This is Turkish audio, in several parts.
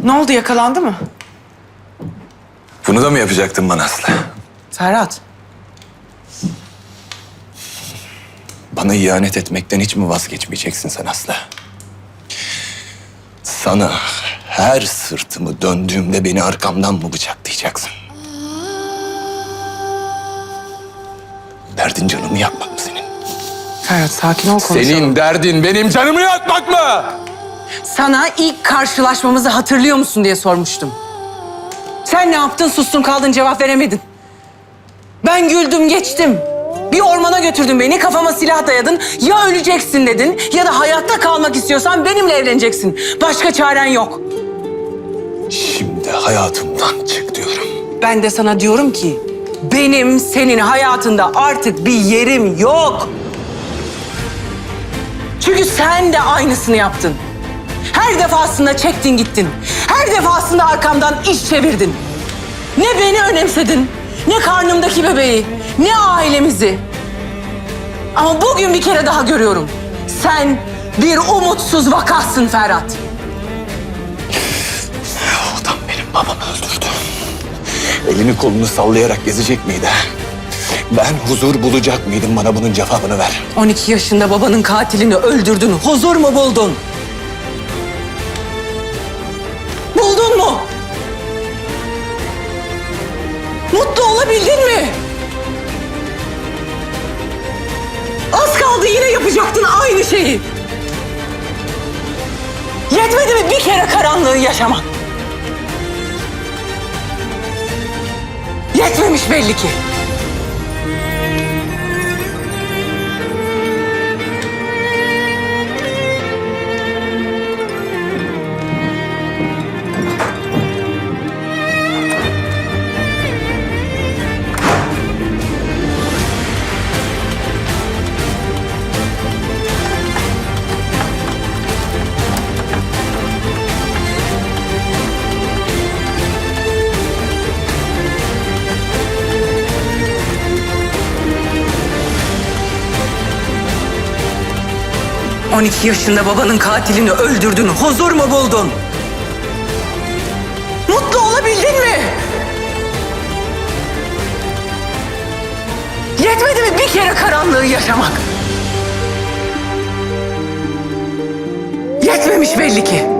Ne oldu yakalandı mı? Bunu da mı yapacaktın bana Aslı? Ferhat. Bana ihanet etmekten hiç mi vazgeçmeyeceksin sen Aslı? Sana her sırtımı döndüğümde beni arkamdan mı bıçaklayacaksın? Derdin canımı yakmak mı senin? Ferhat sakin ol konuşalım. Senin derdin benim canımı yakmak mı? Sana ilk karşılaşmamızı hatırlıyor musun diye sormuştum. Sen ne yaptın? Sustun kaldın cevap veremedin. Ben güldüm geçtim. Bir ormana götürdün beni, kafama silah dayadın. Ya öleceksin dedin ya da hayatta kalmak istiyorsan benimle evleneceksin. Başka çaren yok. Şimdi hayatımdan çık diyorum. Ben de sana diyorum ki benim senin hayatında artık bir yerim yok. Çünkü sen de aynısını yaptın. Her defasında çektin gittin. Her defasında arkamdan iş çevirdin. Ne beni önemsedin, ne karnımdaki bebeği, ne ailemizi. Ama bugün bir kere daha görüyorum. Sen bir umutsuz vakasın Ferhat. O adam benim babamı öldürdü. Elini kolunu sallayarak gezecek miydi? Ben huzur bulacak mıydım bana bunun cevabını ver. 12 yaşında babanın katilini öldürdün. Huzur mu buldun? Mutlu olabildin mi? Az kaldı yine yapacaktın aynı şeyi. Yetmedi mi bir kere karanlığı yaşamak? Yetmemiş belli ki. On iki yaşında babanın katilini öldürdün. Huzur mu buldun? Mutlu olabildin mi? Yetmedi mi bir kere karanlığı yaşamak? Yetmemiş belli ki.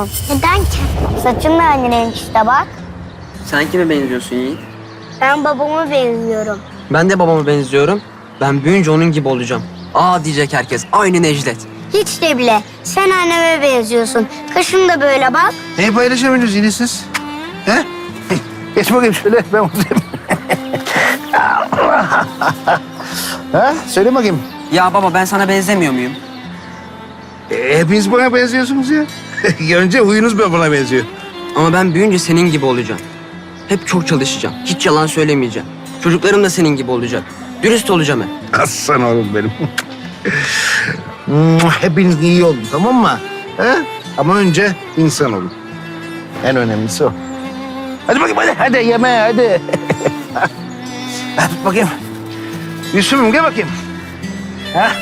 Benziyorsun. Neden ki? Saçın da aynı renk işte bak. Sen kime benziyorsun Yiğit? Ben babama benziyorum. Ben de babama benziyorum. Ben büyüyünce onun gibi olacağım. Aa diyecek herkes. Aynı Necdet. Hiç de bile. Sen anneme benziyorsun. Kaşın da böyle bak. Neyi paylaşamıyorsunuz yine siz? He? Geç bakayım şöyle ben buradayım. ha? Söyle bakayım. Ya baba ben sana benzemiyor muyum? E, hepiniz bana benziyorsunuz ya. Önce huyunuz da bana benziyor. Ama ben büyüyünce senin gibi olacağım. Hep çok çalışacağım. Hiç yalan söylemeyeceğim. Çocuklarım da senin gibi olacak. Dürüst olacağım hep. Aslan oğlum benim. Hepiniz iyi olun tamam mı? He? Ama önce insan olun. En önemlisi o. Hadi bakayım hadi hadi yemeğe hadi. hadi bakayım. Yusuf'um gel bakayım. Ha?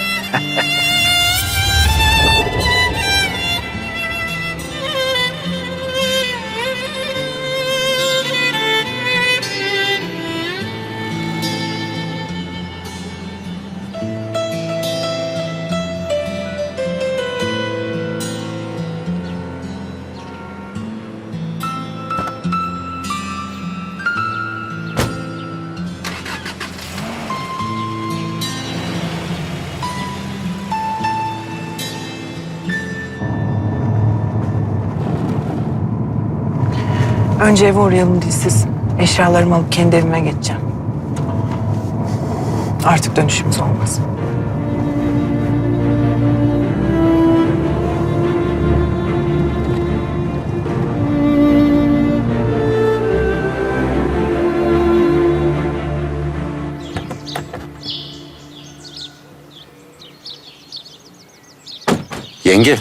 Önce eve uğrayalım dilsiz. Eşyalarımı alıp kendi evime geçeceğim. Artık dönüşümüz olmaz. Yenge,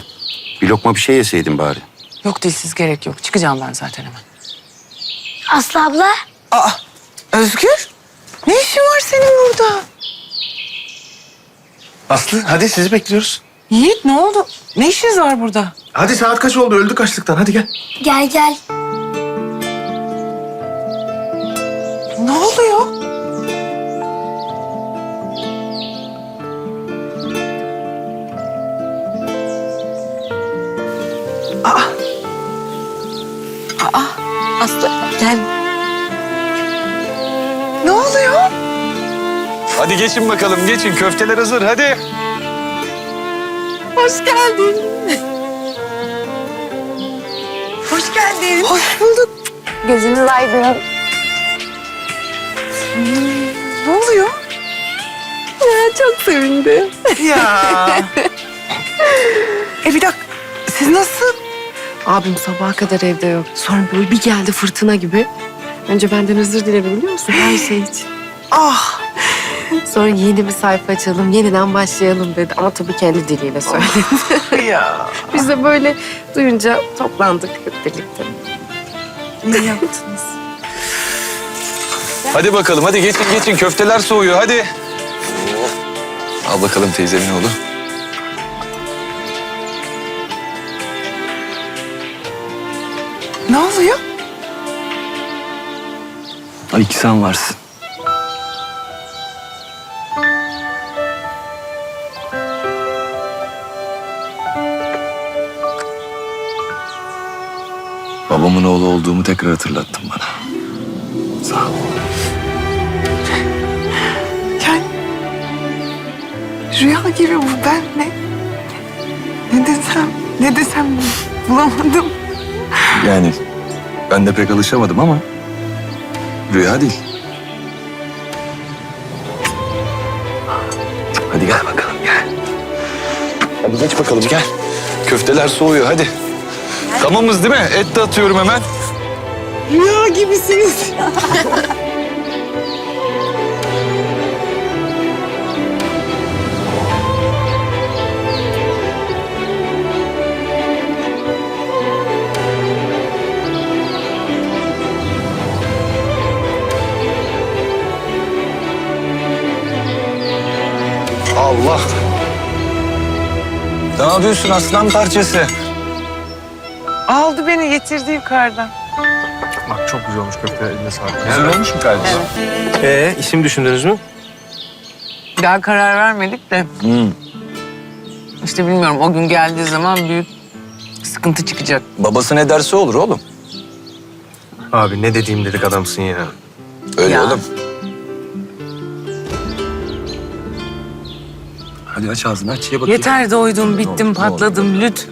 bir lokma bir şey yeseydin bari. Yok dilsiz gerek yok. Çıkacağım ben zaten hemen. Aslı abla. Aa Özgür. Ne işin var senin burada? Aslı hadi sizi bekliyoruz. Yiğit ne oldu? Ne işiniz var burada? Hadi saat kaç oldu? Öldük açlıktan. Hadi gel. Gel gel. Ne oluyor? Aa. Aa. Aslı gel. Ne oluyor? Hadi geçin bakalım geçin köfteler hazır hadi. Hoş geldin. Hoş geldin. Hoş bulduk. Gözünüz aydın. Ne oluyor? Ya çok sevindim. Ya. e bir dakika. Siz nasıl? Abim sabaha kadar evde yok. Sonra böyle bir geldi fırtına gibi. Önce benden özür diledi biliyor musun? Her şey için. Ah. Sonra yeni bir sayfa açalım, yeniden başlayalım dedi. Ama tabii kendi diliyle söyledi. ya. Biz de böyle duyunca toplandık hep birlikte. İyi yaptınız. Hadi bakalım hadi geçin geçin köfteler soğuyor hadi. Al bakalım teyzemin oğlu. Ne oluyor? Ay ki sen varsın. Babamın oğlu olduğumu tekrar hatırlattın bana. Sağ ol. Yani rüya gibi bu ben ne? Ne desem, ne desem bulamadım. Yani ben de pek alışamadım ama rüya değil. Hadi gel bakalım gel. Hadi geç bakalım gel. Köfteler soğuyor hadi. Tamamız değil mi? Et de atıyorum hemen. Rüya gibisiniz. Ne yapıyorsun aslan parçası? Aldı beni getirdi yukarıdan. Bak çok güzel olmuş köfte. Eline sağlık. Güzel olmuş mu kardeşim? Ee, isim düşündünüz mü? Daha karar vermedik de Hmm. işte bilmiyorum o gün geldiği zaman büyük sıkıntı çıkacak. Babası ne derse olur oğlum. Abi ne dediğim dedik adamsın ya. Öyle Ya. oğlum. Hadi aç ağzını aç ye bakayım. Yeter doydum, bittim, oldu? patladım lüt.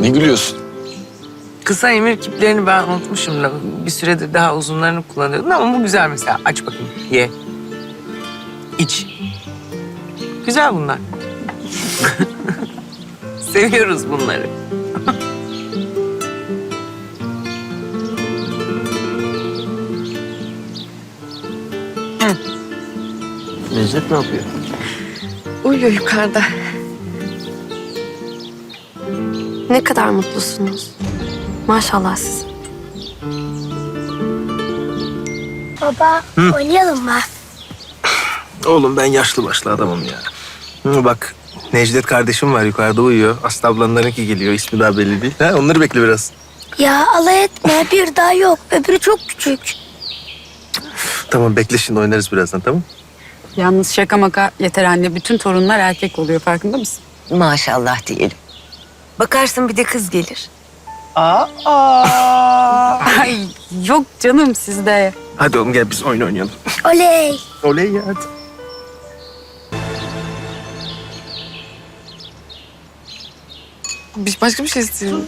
Ne gülüyorsun? Kısa emir kiplerini ben unutmuşum da bir süredir daha uzunlarını kullanıyordum ama bu güzel mesela. Aç bakayım, ye. İç. Güzel bunlar. Seviyoruz bunları. Necdet ne yapıyor? Uyuyor yukarıda. Ne kadar mutlusunuz. Maşallah siz. Baba oynayalım mı? Oğlum ben yaşlı başlı adamım ya. Hı, bak Necdet kardeşim var yukarıda uyuyor. Aslı ablanlarınki geliyor. ismi daha belli değil. Ha, onları bekle biraz. Ya alay etme bir daha yok. Öbürü çok küçük. Tamam bekle şimdi oynarız birazdan tamam Yalnız şaka maka yeter anne. Bütün torunlar erkek oluyor farkında mısın? Maşallah diyelim. Bakarsın bir de kız gelir. Ay yok canım sizde. Hadi oğlum gel biz oyun oynayalım. Oley. Oley ya hadi. Bir- Başka bir şey istiyorum.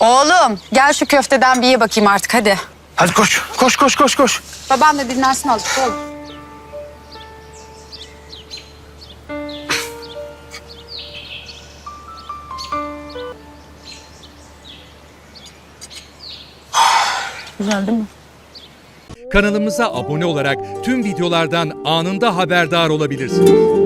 Oğlum gel şu köfteden bir ye bakayım artık hadi. Hadi koş koş koş koş koş. Babam da dinlensin azıcık oğlum. Güzel değil mi? Kanalımıza abone olarak tüm videolardan anında haberdar olabilirsiniz.